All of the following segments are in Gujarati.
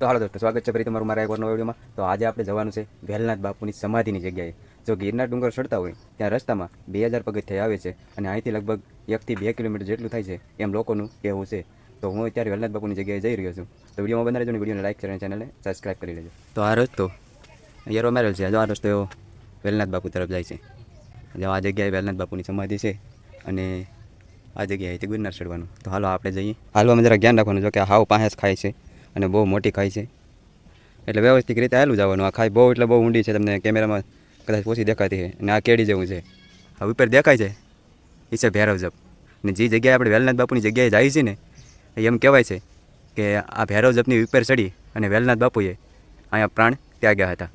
તો હાલો દોસ્તો, સ્વાગત છે ફરી તમારું મારા એક નવા વિડીયોમાં. તો આજે આપણે જવાનું છે વેલનાથ બાપુની સમાધિની જગ્યાએ. જો ગીરના ડુંગર ચડતા હોય, ત્યાં રસ્તામાં બે હજાર પગથિયા આવે છે અને અહીંથી લગભગ એકથી બે કિલોમીટર જેટલું થાય છે એમ લોકોનું કહેવું છે. તો હું અત્યારે વેલનાથ બાપુની જગ્યાએ જઈ રહ્યો છું. તો વિડીયોમાં બનાવી રહેજો વિડીયોને લાઈક કરીને ચેનલને સબસ્ક્રાઈબ કરી લેજો. તો આ રસ્તો યરો મેરેલ છે. જો આ રસ્તો એવો વેલનાથ બાપુ તરફ જાય છે. જો આ જગ્યાએ વેલનાથ બાપુની સમાધિ છે અને આ જગ્યાએથી ગિરનાર ચડવાનું. તો હાલો આપણે જઈએ. હાલવામાં જરા ધ્યાન રાખવાનું જો કે હાવ પાસે ખાય છે. અને બહુ મોટી ખાઈ છે. એટલે વ્યવસ્થિત રીતે આવેલું જવાનું આ ખાઈ બહુ એટલે બહુ ઊંડી છે, તમને કેમેરામાં કદાચ ઓછી દેખાતી છે અને આ કેડી જેવું છે. આ ઉપર દેખાય છે. એ છે ભૈરવ જપ. ને જે જગ્યાએ આપણે વેલનાથ બાપુની જગ્યાએ જાય છે ને એમ કહેવાય છે કે આ ભૈરવ જપની ઉપર ચડી અને વેલનાથ બાપુએ અહીંયા પ્રાણ ત્યાગ્યા હતા.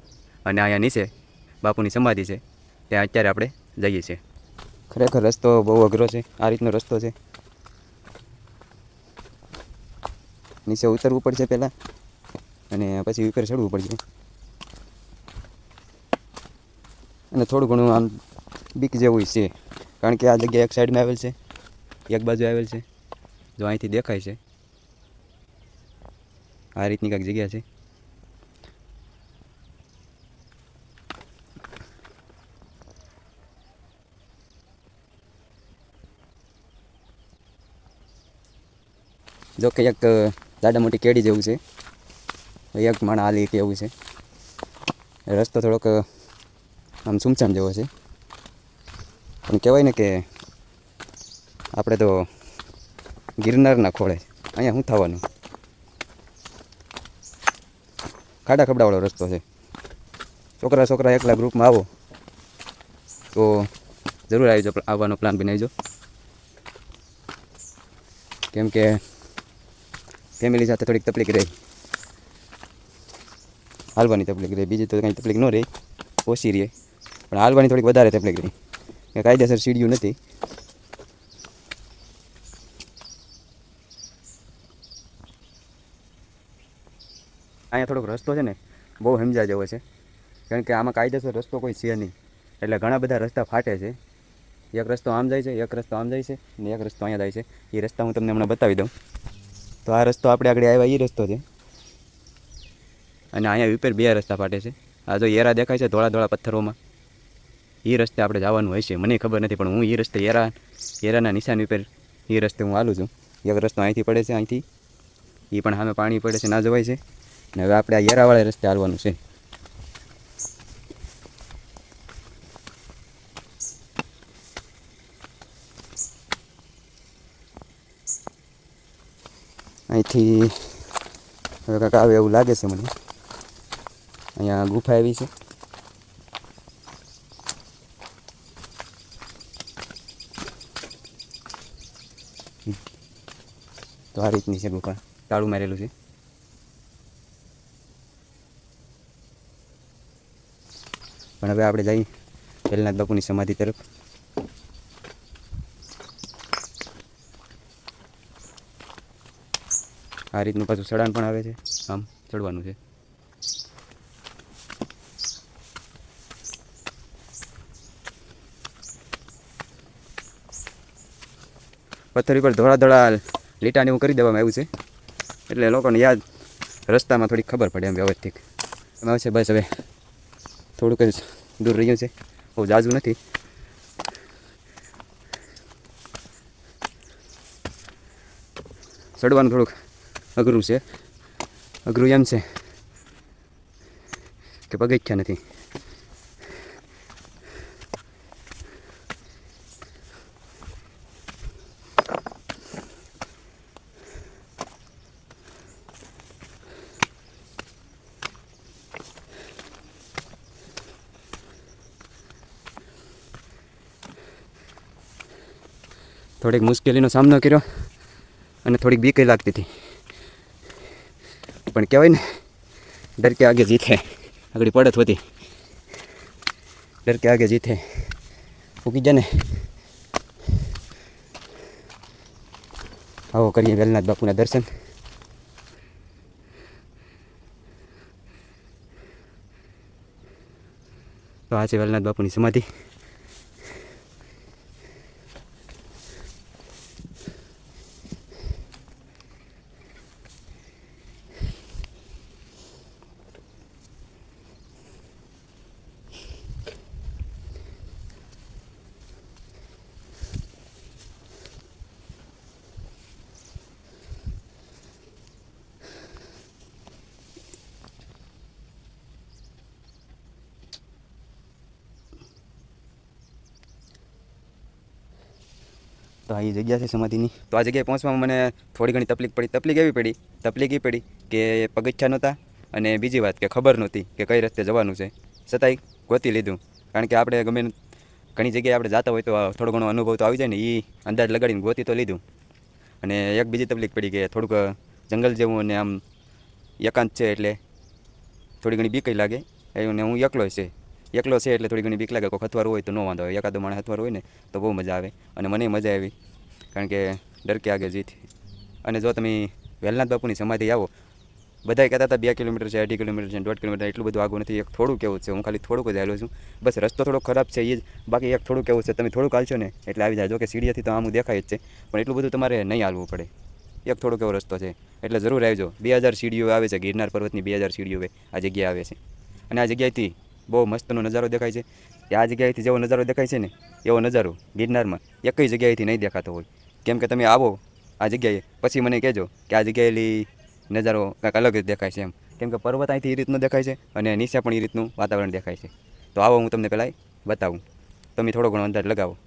અને અહીંયા નીચે બાપુની સમાધિ છે. ત્યાં અત્યારે આપણે જઈએ છીએ. ખરેખર રસ્તો બહુ અઘરો છે. આ રીતનો રસ્તો છે. નીચે ઉતરવું પડશે પહેલાં અને પછી ઉપર ચડવું પડશે. અને થોડું ઘણું આમ બીક જેવું છે, કારણ કે આ જગ્યા એક સાઈડમાં આવેલ છે, એક બાજુ આવેલ છે, જો અહીંથી દેખાય છે. આ રીતની કાંઈક જગ્યા છે. જો કે એક દાદા મોટી કેડી જેવું છે. એક માણ આલી કે એવું છે. રસ્તો થોડોક, આમ સુમસામ જેવો છે. પણ કહેવાય ને કે આપણે તો ગિરનારના ખોળે અહીંયા શું થવાનું? ખાડા ખબડાવાળો રસ્તો છે. છોકરા છોકરા એકલા ગ્રુપમાં આવો. તો જરૂર આવી આવવાનો પ્લાન બનાવીજો. કેમ કે ફેમિલી સાથે થોડીક તકલીફ રહે. હાલવાની તકલીફ રહે. બીજી તો કંઈ તકલીફ ન રહે. ઓછી રહે. પણ હાલવાની થોડીક વધારે તકલીફ રહી. કાયદેસર સીડીયું નથી. અહીંયા થોડોક રસ્તો છે ને, બહુ સમજા જેવો છે. કારણ કે આમાં કાયદેસર રસ્તો કોઈ છે નહીં. એટલે ઘણા બધા રસ્તા ફાટે છે. એક રસ્તો આમ જાય છે, એક રસ્તો આમ જાય છે, ને એક રસ્તો અહીંયા જાય છે. એ રસ્તા હું તમને હમણાં બતાવી દઉં. તો આ રસ્તો આપણે આગળ આવ્યા એ રસ્તો છે. અને અહીંયા ઉપર બે રસ્તા ફાટે છે. આ જો એરા દેખાય છે ધોળા ધોળા પથ્થરોમાં. એ રસ્તે આપણે જવાનું હોય છે. મને ખબર નથી, પણ હું એ રસ્તે એરા એરાના નિશાન ઉપર એ રસ્તે હું હાલું છું. એક રસ્તો અહીંથી પડે છે અહીંથી. એ પણ સામે પાણી પડે છે ના જવાય છે. ને હવે આપણે આ એરાવાળા રસ્તે હાલવાનું છે. અહીંથી હવે કાંક આવે એવું લાગે છે મને. અહીંયા ગુફા એવી છે. તો આ રીતની છે ગુફા. તાળું મારેલું છે. પણ હવે આપણે જઈ વેલનાથ બાપુની સમાધિ તરફ. આ રીતનું પાછું સડાન પણ આવે છે. આમ ચડવાનું છે. પથ્થર ઉપર ધોળા ધોળા લીટાને એવું કરી દેવામાં આવ્યું છે. એટલે લોકોને યાદ રસ્તામાં થોડીક ખબર પડે એમ વ્યવસ્થિત. એમાં છે, બસ હવે થોડુંક જ દૂર રહ્યું છે. બહુ જાજુ નથી. ચડવાનું થોડુંક અઘરું છે અઘરું એમ છે કે પગથિયા નથી થોડીક મુશ્કેલીનો સામનો કર્યો અને થોડીક બીક લાગતી હતી પણ કહેવાય ને ડર કે આગે જીતે. આગળ પડત હોતી ડર કે આગે જીતે. ઉગી જાય આવો કરીએ વેલનાથ બાપુના દર્શન. તો આ છે વેલનાથ બાપુની સમાધિ. તો આ જગ્યા છે સમાધિની. તો આ જગ્યાએ પહોંચવામાં મને થોડી ઘણી તકલીફ પડી. તકલીફ એવી પડી, તકલીફ એ પડી કે પગથિયા નહોતા અને બીજી વાત કે ખબર નહોતી કે કઈ રસ્તે જવાનું છે. છતાંય ગોતી લીધું. કારણ કે આપણે ગમે ઘણી જગ્યાએ આપણે જતા હોય તો થોડો ઘણો અનુભવ તો આવી જાય ને એ અંદાજ લગાડીને ગોતી તો લીધું. અને એક બીજી તકલીફ પડી કે થોડુંક જંગલ જેવું અને આમ એકાંત છે એટલે થોડી ઘણી બીકઈ લાગે. અને હું એકલો છે. એકલો છે એટલે થોડી ઘણી બીક લાગે. કોઈ હથવારું હોય તો ન વાંધો આવે. એકાદો માણસ હથવારું હોય ને, તો બહુ મજા આવે. અને મને મજા આવી. કારણ કે ડર કે આગે જીત. અને જો તમે વેલનાથ બાપુની સમાધિ આવો બધા કહેતા હતા, બે કિલોમીટર છે, અઢી કિલોમીટર છે, દોઢ કિલોમીટર એટલું બધું આગું નથી. એક થોડું કેવું છે. હું ખાલી થોડુંક જ આવેલો છું. બસ રસ્તો થોડો ખરાબ છે એ જ. બાકી એક થોડું કેવું છે, તમે થોડુંક હાલશો ને, એટલે આવી જાય. કે સીડીએથી તો આમ દેખાય જ છે. પણ એટલું બધું તમારે નહીં હાલવું પડે. એક થોડો કેવો રસ્તો છે. એટલે જરૂર આવજો. બે હજાર સીડીઓ આવે છે. ગિરનાર પર્વતની બે હજાર સીડીઓ આ જગ્યાએ આવે છે. અને આ જગ્યાએથી બહુ મસ્તનો નજારો દેખાય છે. કે આ જગ્યાએથી જેવો નજારો દેખાય છે ને, એવો નજારો ગિરનારમાં એકઈ જગ્યાએથી નહીં દેખાતો હોય. કેમ કે તમે આવો આ જગ્યાએ, પછી મને કહેજો કે આ જગ્યાએલી નજારો કાંઈક અલગ જ દેખાય છે એમ. કેમ કે પર્વત અહીંથી એ રીતનું દેખાય છે અને નીચે પણ એ રીતનું વાતાવરણ દેખાય છે. તો આવો હું તમને પહેલાં બતાવું. તમે થોડો ઘણો અંદાજ લગાવો.